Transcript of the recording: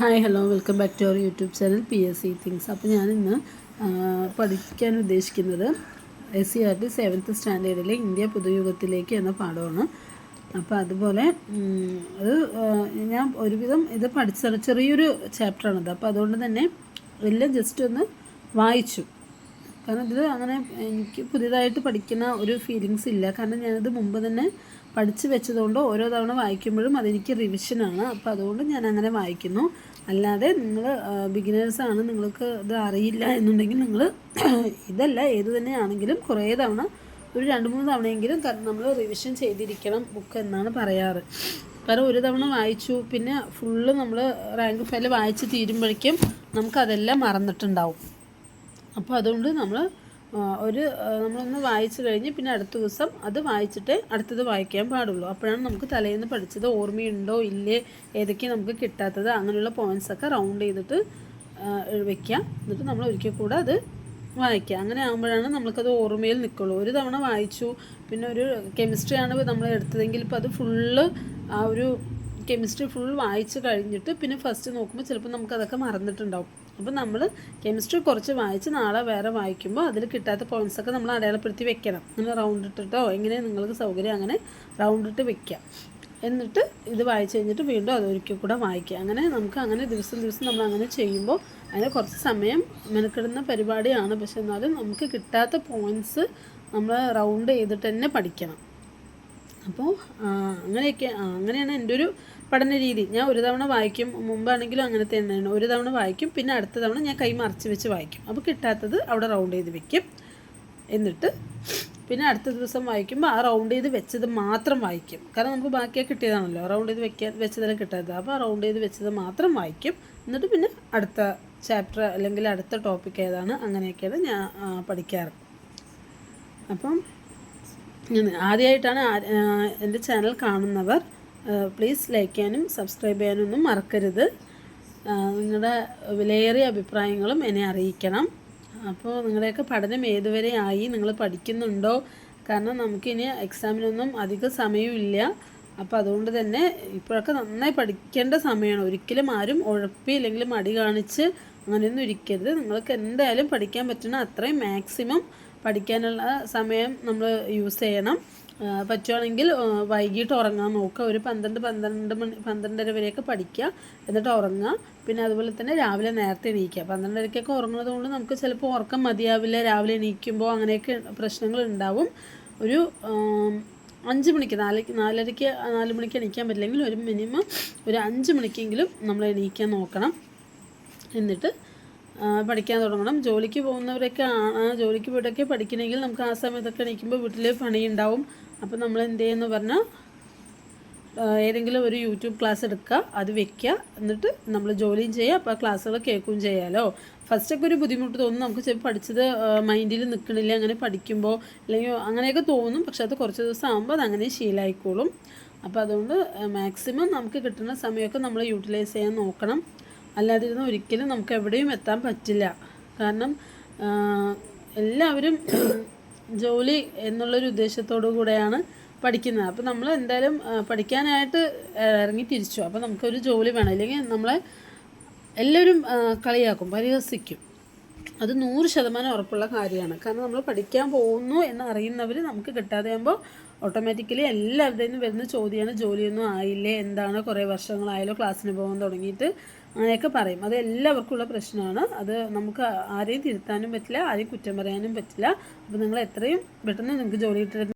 Hi hello welcome back to our YouTube channel P S C things അപ്പോൾ ഞാനിന്ന് ഇന്ന് പഠിക്കാൻ ഉദ്ദേശിക്കുന്നത് S C R T seventh സ്റ്റാൻഡേർഡിലെ India പുതുയുഗത്തിലേക്ക് എന്ന പാഠമാണ്. അപ്പോൾ അതുപോലെ അത് ഞാൻ ഒരുവിധം ഇത് പഠിച്ച ചെറിയൊരു ചാപ്റ്ററാണത് അപ്പോൾ അതുകൊണ്ട് തന്നെ എല്ലാം ജസ്റ്റ് ഒന്ന് വായിച്ചു. കാരണം ഇതിൽ അങ്ങനെ എനിക്ക് പുതിയതായിട്ട് പഠിക്കുന്ന ഒരു ഫീലിങ്സ് ഇല്ല. കാരണം ഞാനത് മുമ്പ് തന്നെ പഠിച്ചു വെച്ചതുകൊണ്ട് ഓരോ തവണ വായിക്കുമ്പോഴും അതെനിക്ക് റിവിഷനാണ് അപ്പോൾ അതുകൊണ്ട് ഞാൻ അങ്ങനെ വായിക്കുന്നു. അല്ലാതെ നിങ്ങൾ ബിഗിനേഴ്സാണ് നിങ്ങൾക്ക് ഇത് അറിയില്ല എന്നുണ്ടെങ്കിൽ നിങ്ങൾ ഇതല്ല ഏത് തന്നെയാണെങ്കിലും കുറേ തവണ ഒരു രണ്ട് മൂന്ന് തവണയെങ്കിലും നമ്മൾ റിവിഷൻ ചെയ്തിരിക്കണം ബുക്ക് എന്നാണ് പറയാറ്. കാരണം ഒരു തവണ വായിച്ചു പിന്നെ ഫുള്ള് നമ്മൾ റാങ്ക് ഫയൽ വായിച്ച് തീരുമ്പോഴേക്കും നമുക്കതെല്ലാം മറന്നിട്ടുണ്ടാവും. അപ്പോൾ അതുകൊണ്ട് നമ്മൾ ഒരു നമ്മളൊന്ന് വായിച്ചു കഴിഞ്ഞ് പിന്നെ അടുത്ത ദിവസം അത് വായിച്ചിട്ട് അടുത്തത് വായിക്കാൻ പാടുള്ളൂ. അപ്പോഴാണ് നമുക്ക് തലേന്ന് പഠിച്ചത് ഓർമ്മയുണ്ടോ ഇല്ലേ ഏതൊക്കെ നമുക്ക് കിട്ടാത്തത് അങ്ങനെയുള്ള പോയിന്റ്സ് ഒക്കെ റൗണ്ട് ചെയ്തിട്ട് ആ, വെക്കാം എന്നിട്ട് നമ്മൾ ഒരിക്കൽ കൂടെ അത് വായിക്കുക അങ്ങനെ ആകുമ്പോഴാണ് നമുക്കത് ഓർമ്മയിൽ നിൽക്കുള്ളൂ ഒരു തവണ വായിച്ചു പിന്നെ ഒരു കെമിസ്ട്രിയാണ് നമ്മൾ എടുത്തതെങ്കിൽ ഇപ്പോൾ അത് ഫുള്ള് ആ ഒരു കെമിസ്ട്രി ഫുൾ വായിച്ച് കഴിഞ്ഞിട്ട് പിന്നെ ഫസ്റ്റ് നോക്കുമ്പോൾ ചിലപ്പോൾ നമുക്കതൊക്കെ മറന്നിട്ടുണ്ടാവും. അപ്പോൾ നമ്മൾ കെമിസ്ട്രി കുറച്ച് വായിച്ച് നാളെ വേറെ വായിക്കുമ്പോൾ അതിൽ കിട്ടാത്ത പോയിൻസൊക്കെ നമ്മൾ അടയാളപ്പെടുത്തി വെക്കണം. അങ്ങനെ റൗണ്ട് ഇട്ടിട്ടോ എങ്ങനെ നിങ്ങൾക്ക് സൗകര്യം അങ്ങനെ റൗണ്ട് ഇട്ട് വെക്കാം. എന്നിട്ട് ഇത് വായിച്ച് കഴിഞ്ഞിട്ട് വീണ്ടും അതൊരിക്കൽ കൂടെ വായിക്കുക. അങ്ങനെ നമുക്ക് അങ്ങനെ ദിവസം ദിവസം നമ്മൾ അങ്ങനെ ചെയ്യുമ്പോൾ അതിന് കുറച്ച് സമയം മെനക്കെടുന്ന പരിപാടിയാണ്. പക്ഷെ എന്നാലും നമുക്ക് കിട്ടാത്ത പോയിന്റ്സ് നമ്മൾ റൗണ്ട് ചെയ്തിട്ട് തന്നെ പഠിക്കണം. അപ്പോൾ അങ്ങനെയൊക്കെ അങ്ങനെയാണ് എന്റെ ഒരു പഠന രീതി. ഞാൻ ഒരു തവണ വായിക്കും മുമ്പാണെങ്കിലും അങ്ങനെ തന്നെയാണ്. ഒരു തവണ വായിക്കും പിന്നെ അടുത്ത തവണ ഞാൻ കൈ മറച്ച് വെച്ച് വായിക്കും. അപ്പോൾ കിട്ടാത്തത് അവിടെ റൗണ്ട് ചെയ്ത് വെക്കും. എന്നിട്ട് പിന്നെ അടുത്ത ദിവസം വായിക്കുമ്പോൾ ആ റൗണ്ട് ചെയ്ത് വെച്ചത് മാത്രം വായിക്കും. കാരണം നമുക്ക് ബാക്കിയൊക്കെ കിട്ടിയതാണല്ലോ. റൗണ്ട് ചെയ്ത് വെക്കാൻ വെച്ചതല്ല കിട്ടാത്തത്. അപ്പോൾ ആ റൗണ്ട് ചെയ്ത് വെച്ചത് മാത്രം വായിക്കും. എന്നിട്ട് പിന്നെ അടുത്ത ചാപ്റ്റർ അല്ലെങ്കിൽ അടുത്ത ടോപ്പിക് ഏതാണ് അങ്ങനെയൊക്കെയാണ് ഞാൻ പഠിക്കാറ്. അപ്പം ആദ്യമായിട്ടാണ് എന്റെ ചാനൽ കാണുന്നവർ പ്ലീസ് ലൈക്ക് ചെയ്യാനും സബ്സ്ക്രൈബ് ചെയ്യാനും ഒന്നും മറക്കരുത് നിങ്ങളുടെ വിലയേറിയ അഭിപ്രായങ്ങളും എന്നെ അറിയിക്കണം. അപ്പോൾ നിങ്ങളുടെയൊക്കെ പഠനം ഏതുവരെ ആയി നിങ്ങൾ പഠിക്കുന്നുണ്ടോ? കാരണം നമുക്കിനി എക്സാമിനൊന്നും അധിക സമയമില്ല അപ്പോൾ അതുകൊണ്ട് തന്നെ ഇപ്പോഴൊക്കെ നന്നായി പഠിക്കേണ്ട സമയമാണ്. ഒരിക്കലും ആരും ഉഴപ്പി അല്ലെങ്കിൽ മടി കാണിച്ച് അങ്ങനെയൊന്നും ഇരിക്കരുത്. നിങ്ങൾക്ക് എന്തായാലും പഠിക്കാൻ പറ്റുന്ന അത്രയും മാക്സിമം പഠിക്കാനുള്ള സമയം നമ്മൾ യൂസ് ചെയ്യണം. പറ്റുവാണെങ്കിൽ വൈകിട്ട് ഉറങ്ങാൻ നോക്കുക. ഒരു പന്ത്രണ്ട് പന്ത്രണ്ട് മണി പന്ത്രണ്ടര വരെയൊക്കെ പഠിക്കുക. എന്നിട്ട് ഉറങ്ങുക. പിന്നെ അതുപോലെ തന്നെ രാവിലെ നേരത്തെ എണീക്കുക. പന്ത്രണ്ടരയ്ക്കൊക്കെ ഉറങ്ങുന്നത് കൊണ്ട് നമുക്ക് ചിലപ്പോൾ ഉറക്കം മതിയാവില്ല. രാവിലെ എണീക്കുമ്പോൾ അങ്ങനെയൊക്കെ പ്രശ്നങ്ങൾ ഉണ്ടാവും. ഒരു അഞ്ച് മണിക്ക് നാല് നാലരയ്ക്ക് നാല് മണിക്ക് എണീക്കാൻ പറ്റില്ലെങ്കിൽ ഒരു മിനിമം ഒരു അഞ്ച് മണിക്കെങ്കിലും നമ്മൾ എണീക്കാൻ നോക്കണം. എന്നിട്ട് പഠിക്കാൻ തുടങ്ങണം. ജോലിക്ക് പോകുന്നവരൊക്കെ ആണ് ജോലിക്ക് പോയിട്ടൊക്കെ പഠിക്കണമെങ്കിൽ നമുക്ക് ആ സമയത്തൊക്കെ എണീക്കുമ്പോൾ വീട്ടിൽ പണിയുണ്ടാവും. അപ്പോൾ നമ്മൾ എന്ത് ചെയ്യുന്നു പറഞ്ഞാൽ ഏതെങ്കിലും ഒരു യൂട്യൂബ് ക്ലാസ് എടുക്കുക അത് വെക്കുക. എന്നിട്ട് നമ്മൾ ജോലിയും ചെയ്യുക അപ്പോൾ ക്ലാസ്സുകൾ കേൾക്കുകയും ചെയ്യാമല്ലോ ഫസ്റ്റൊക്കെ ഒരു ബുദ്ധിമുട്ട് തോന്നും. നമുക്ക് ചിലപ്പോൾ പഠിച്ചത് മൈൻഡിൽ നിൽക്കണില്ല അങ്ങനെ പഠിക്കുമ്പോൾ അല്ലെങ്കിൽ അങ്ങനെയൊക്കെ തോന്നും. പക്ഷെ അത് കുറച്ച് ദിവസം ആകുമ്പോൾ അത് അങ്ങനെ ശീലമായിക്കോളും അപ്പോൾ അതുകൊണ്ട് മാക്സിമം നമുക്ക് കിട്ടുന്ന സമയമൊക്കെ നമ്മൾ യൂട്ടിലൈസ് ചെയ്യാൻ നോക്കണം. അല്ലാതിരുന്ന ഒരിക്കലും നമുക്ക് എവിടെയും എത്താൻ പറ്റില്ല. കാരണം എല്ലാവരും ജോലി എന്നുള്ളൊരു ഉദ്ദേശത്തോടു കൂടെയാണ് പഠിക്കുന്നത്. അപ്പോൾ നമ്മൾ എന്തായാലും പഠിക്കാനായിട്ട് ഇറങ്ങി തിരിച്ചു. അപ്പോൾ നമുക്കൊരു ജോലി വേണം. അല്ലെങ്കിൽ നമ്മളെ എല്ലാവരും കളിയാക്കും പരിഹസിക്കും. അത് നൂറ് ശതമാനം ഉറപ്പുള്ള കാര്യമാണ്. കാരണം നമ്മൾ പഠിക്കാൻ പോകുന്നു എന്ന് അറിയുന്നവർ നമുക്ക് കിട്ടാതെ ആകുമ്പോൾ ഓട്ടോമാറ്റിക്കലി എല്ലാവരുടെയും വരുന്ന ചോദ്യമാണ് ജോലിയൊന്നും ആയില്ലേ? എന്താണ്? കുറേ വർഷങ്ങളായാലോ ക്ലാസ്സിന് പോകാൻ തുടങ്ങിയിട്ട്. അങ്ങനെയൊക്കെ പറയും. അത് എല്ലാവർക്കും ഉള്ള പ്രശ്നമാണ്. അത് നമുക്ക് ആരെയും തിരുത്താനും പറ്റില്ല ആരെയും കുറ്റം പറയാനും പറ്റില്ല. അപ്പോൾ നിങ്ങൾ എത്രയും പെട്ടെന്ന് നിങ്ങൾക്ക് ജോലി കിട്ടുന്ന